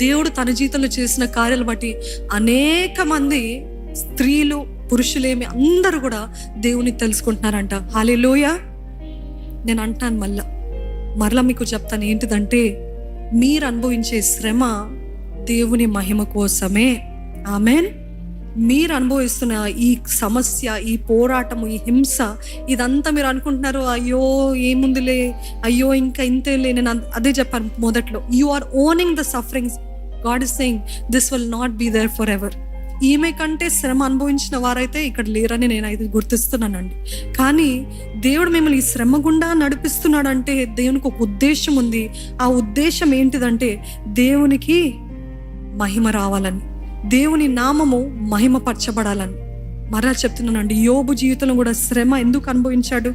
దేవుడు తన జీవితంలో చేసిన కార్యాలు బట్టి అనేక మంది స్త్రీలు పురుషులేమి అందరూ కూడా దేవుని తెలుసుకుంటున్నారంట. హాలేలోయ నేను అంటాను మళ్ళా మరలా మీకు చెప్తాను ఏంటిదంటే మీరు అనుభవించే శ్రమ దేవుని మహిమ కోసమే. ఆమెన్. మీరు అనుభవిస్తున్న ఈ సమస్య ఈ పోరాటము ఈ హింస ఇదంతా మీరు అనుకుంటున్నారు అయ్యో ఏముందిలే అయ్యో ఇంకా ఇంతేలే నేను అదే చెప్పాను మొదట్లో. You are owning the sufferings God is saying this will not be there forever ఈమె కంటే శ్రమ అనుభవించిన వారైతే ఇక్కడ లేరని నేను అయితే గుర్తిస్తున్నానండి. కానీ దేవుడు మిమ్మల్ని ఈ శ్రమ గుండా నడిపిస్తున్నాడంటే దేవునికి ఒక ఉద్దేశం ఉంది. ఆ ఉద్దేశం ఏంటిదంటే దేవునికి మహిమ రావాలని. దేవుని నామము మహిమపరచబడాలని. మరలా చెప్తున్నానండి యోబు జీవితంలో కూడా శ్రమ ఎందుకు అనుభవించాడు?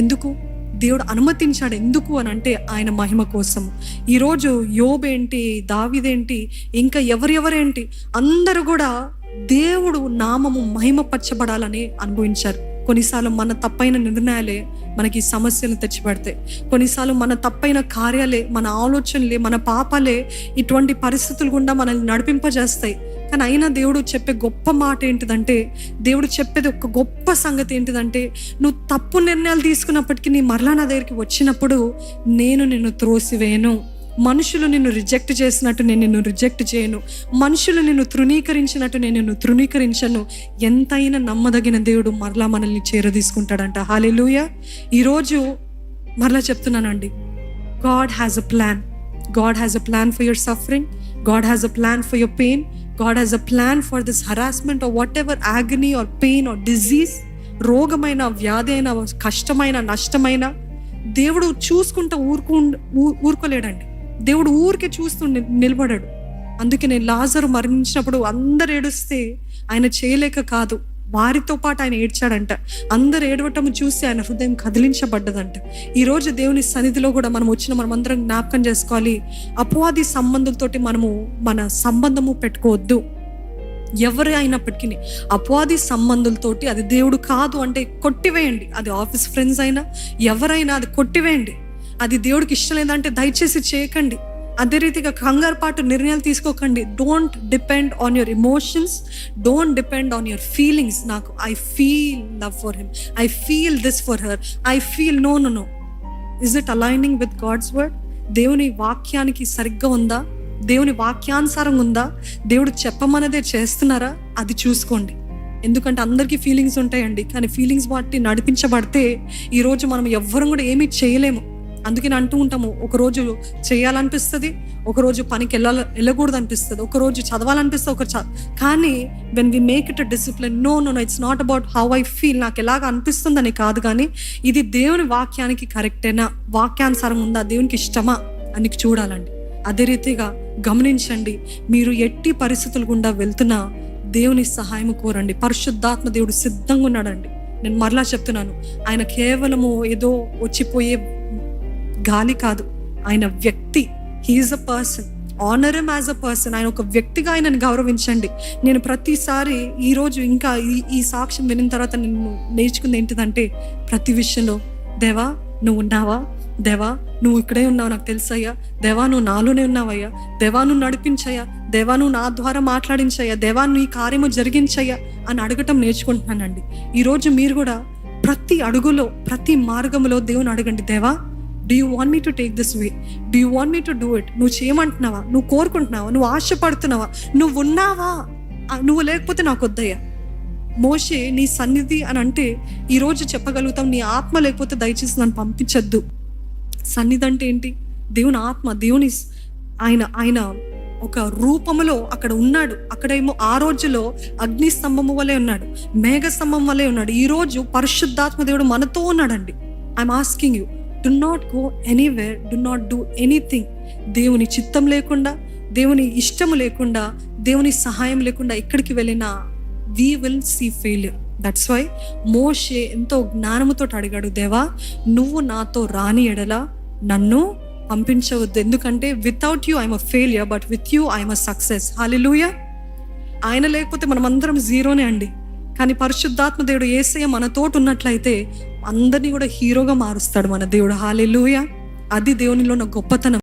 ఎందుకు? దేవుడు అనుమతించాడు ఎందుకు అని అంటే ఆయన మహిమ కోసం. ఈరోజు యోబేంటి దావిదేంటి ఇంకా ఎవరెవరేంటి అందరూ కూడా దేవుడు నామము మహిమపరచబడాలని అనుభవించారు. కొన్నిసార్లు మన తప్పైన నిర్ణయాలే మనకి సమస్యలు తెచ్చిపెడతాయి. కొన్నిసార్లు మన తప్పైన కార్యాలే మన ఆలోచనలే మన పాపాలే ఇటువంటి పరిస్థితులు గుండా మనల్ని నడిపింపజేస్తాయి. కానీ అయినా దేవుడు చెప్పే గొప్ప మాట ఏంటిదంటే దేవుడు చెప్పేది ఒక గొప్ప సంగతి ఏంటిదంటే నువ్వు తప్పు నిర్ణయాలు తీసుకున్నప్పటికీ నీ మరలా నా దగ్గరికి వచ్చినప్పుడు నేను నిన్ను త్రోసివేయను. మనుషులు నిన్ను రిజెక్ట్ చేసినట్టు నేను నిన్ను రిజెక్ట్ చేయను. మనుషులు నిన్ను తృణీకరించినట్టు నేను నిన్ను తృణీకరించను. ఎంతైనా నమ్మదగిన దేవుడు మరలా మనల్ని చేరదీసుకుంటాడంట. హాలేలుయ ఈరోజు మరలా చెప్తున్నానండి. God has a plan God has a plan for your suffering God has a plan for your pain God has a plan for this harassment or whatever agony or pain or disease రోగమైన వ్యాధి అయిన కష్టమైన నష్టమైన దేవుడు చూసుకుంటూ ఊరుకు ఊరుకోలేడండి. దేవుడు ఊరికే చూస్తూ నిలబడాడు. అందుకే నేను లాజరు మరణించినప్పుడు అందరు ఏడుస్తే ఆయన చేయలేక కాదు వారితో పాటు ఆయన ఏడ్చాడంట. అందరు ఏడవటం చూసి ఆయన హృదయం కదిలించబడ్డదంట. ఈ రోజు దేవుని సన్నిధిలో కూడా మనం వచ్చిన మనం అందరం జ్ఞాపకం చేసుకోవాలి. అపవాది సంబంధంతోటి మనము మన సంబంధము పెట్టుకోవద్దు. ఎవరు అయినప్పటికీ అపవాది సంబంధులతోటి అది దేవుడు కాదు అంటే కొట్టివేయండి. అది ఆఫీస్ ఫ్రెండ్స్ అయినా ఎవరైనా అది కొట్టివేయండి. అది దేవుడికి ఇష్టం లేదంటే దయచేసి చేయకండి. అదే రీతిగా కంగారు పాటు నిర్ణయాలు తీసుకోకండి. Don't depend on your emotions don't depend on your feelings నాకు I feel love for him I feel this for her I feel no no no is it aligning with God's word దేవుని వాక్యానికి సరిగ్గా ఉందా? దేవుని వాక్యానుసారం ఉందా? దేవుడు చెప్పమన్నదే చేస్తున్నారా? అది చూసుకోండి. ఎందుకంటే అందరికీ ఫీలింగ్స్ ఉంటాయండి. కానీ ఫీలింగ్స్ వాటి నడిపించబడితే ఈరోజు మనం ఎవ్వరం కూడా ఏమీ చేయలేము. అందుకని అంటూ ఉంటాము ఒక రోజు చేయాలనిపిస్తుంది ఒకరోజు పనికి వెళ్ళాల వెళ్ళకూడదు అనిపిస్తుంది ఒక రోజు చదవాలనిపిస్తుంది ఒక చ కానీ when we make it discipline no no no it's not about how I feel నాకు ఎలాగ అనిపిస్తుందని కాదు కానీ ఇది దేవుని వాక్యానికి కరెక్టేనా? వాక్యానుసారం ఉందా? దేవునికి ఇష్టమా? అని చూడాలండి. అదే రీతిగా గమనించండి మీరు ఎట్టి పరిస్థితులు గుండా వెళ్తున్నా దేవుని సహాయం కోరండి. పరిశుద్ధాత్మ దేవుడు సిద్ధంగా ఉన్నాడండి. నేను మరలా చెప్తున్నాను ఆయన కేవలము ఏదో వచ్చిపోయే గాలి కాదు. ఆయన వ్యక్తి. He is a person honour him as a person ఆయన ఒక వ్యక్తిగా ఆయనను గౌరవించండి. నేను ప్రతిసారి ఈరోజు ఇంకా ఈ ఈ సాక్ష్యం వినిన తర్వాత నేను నేర్చుకుంది ఏంటిదంటే ప్రతి విషయంలో దేవా నువ్వు ఉన్నావా? దేవా నువ్వు ఇక్కడే ఉన్నావు నాకు తెలుసయ్యా. దేవా నువ్వు నాలోనే ఉన్నావయ్యా. దేవా నువ్వు నడిపించయ్యా. దేవా నువ్వు నా ద్వారా మాట్లాడించయ్యా. దేవా నువ్వు ఈ కార్యము జరిగించయ్యా అని అడగటం నేర్చుకుంటున్నానండి. ఈరోజు మీరు కూడా ప్రతి అడుగులో ప్రతి మార్గంలో దేవుని అడగండి. దేవా do you want me to take this way do you want me to do it నువ్వు చేయమంటున్నావా? నువ్వు కోరుకుంటున్నావా? నువ్వు ఆశపడుతున్నావా? నువ్వు ఉన్నావా? నువ్వు లేకపోతే నాకు వద్దయ్యా. మోషే నీ సన్నిధి అని అంటే ఈరోజు చెప్పగలుగుతాం నీ ఆత్మ లేకపోతే దయచేసి నన్ను పంపించద్దు. సన్నిధి అంటే ఏంటి? దేవుని ఆత్మ దేవుని ఆయన ఆయన ఒక రూపములో అక్కడ ఉన్నాడు. అక్కడేమో ఆ రోజులో అగ్ని స్తంభము వలె ఉన్నాడు. మేఘ స్తంభం వలె ఉన్నాడు. ఈరోజు పరిశుద్ధాత్మ దేవుడు మనతో ఉన్నాడండి. I'm asking you do not go anywhere do not do anything దేవుని చిత్తం లేకుండా దేవుని ఇష్టము లేకుండా దేవుని సహాయం లేకుండా ఎక్కడికి వెళ్ళినా we will see failure that's why మోషే ఎంతో జ్ఞానముతో అడిగాడు దేవా నువ్వు నాతో రాని ఎడల నన్ను పంపించవద్దు. ఎందుకంటే without you I'm a failure but with you I'm a success hallelujah ఆయన లేకపోతే మనమందరం జీరోనే అండి. కానీ పరిశుద్ధాత్మ దేవుడు ఏసయ్య మనతోటి ఉన్నట్లయితే అందరినీ కూడా హీరోగా మారుస్తాడు మన దేవుడు. హాలెలుయ అది దేవునిలో ఉన్న గొప్పతనం.